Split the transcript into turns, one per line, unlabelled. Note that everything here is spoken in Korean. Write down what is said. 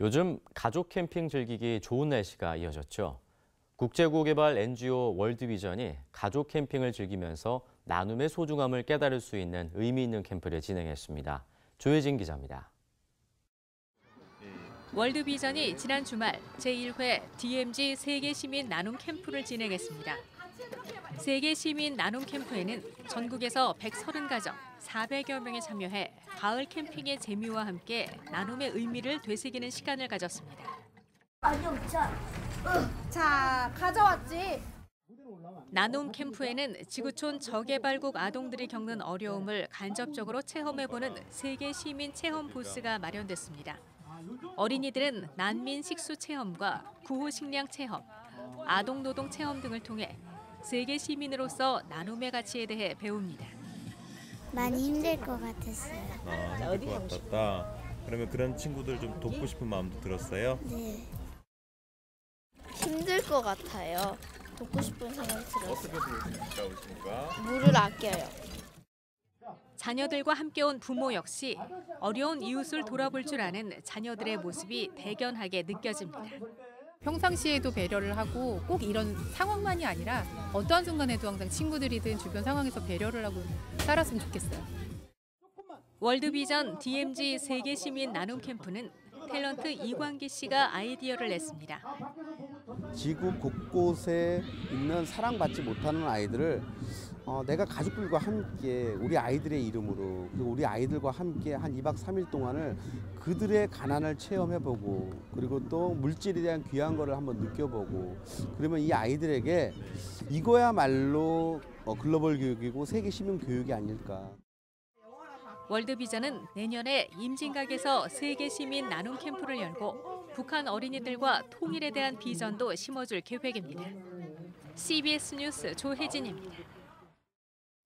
요즘 가족 캠핑 즐기기 좋은 날씨가 이어졌죠. 국제고개발 NGO 월드비전이 가족 캠핑을 즐기면서 나눔의 소중함을 깨달을 수 있는 의미 있는 캠프를 진행했습니다. 조혜진 기자입니다.
월드비전이 지난 주말 제1회 DMZ 세계 시민 나눔 캠프를 진행했습니다. 세계 시민 나눔 캠프에는 전국에서 130가정 400여 명이 참여해 가을 캠핑의 재미와 함께 나눔의 의미를 되새기는 시간을 가졌습니다.
자, 가져왔지.
나눔 캠프에는 지구촌 저개발국 아동들이 겪는 어려움을 간접적으로 체험해보는 세계 시민 체험 부스가 마련됐습니다. 어린이들은 난민 식수 체험과 구호 식량 체험, 아동 노동 체험 등을 통해 세계 시민으로서 나눔의 가치에 대해 배웁니다.
많이 힘들 것 같았어요.
아, 힘들 것 같았다. 그러면 그런 친구들 좀 돕고 싶은 마음도 들었어요?
네. 힘들 것 같아요. 돕고 싶은 생각이 들었어요. 물을 아껴요.
자녀들과 함께 온 부모 역시 어려운 이웃을 돌아볼 줄 아는 자녀들의 모습이 대견하게 느껴집니다.
평상시에도 배려를 하고 꼭 이런 상황만이 아니라 어떠한 순간에도 항상 친구들이든 주변 상황에서 배려를 하고 살았으면 좋겠어요.
월드비전 DMZ 세계 시민 나눔 캠프는 탤런트 이광기 씨가 아이디어를 냈습니다.
지구 곳곳에 있는 사랑받지 못하는 아이들을 어, 내가 가족들과 함께 우리 아이들의 이름으로 그리고 우리 아이들과 함께 한 2박 3일 동안을 그들의 가난을 체험해보고 그리고 또 물질에 대한 귀한 거를 한번 느껴보고 그러면 이 아이들에게 이거야말로 어, 글로벌 교육이고 세계 시민 교육이 아닐까.
월드비전은 내년에 임진각에서 세계 시민 나눔 캠프를 열고 북한 어린이들과 통일에 대한 비전도 심어줄 계획입니다. CBS 뉴스 조혜진입니다.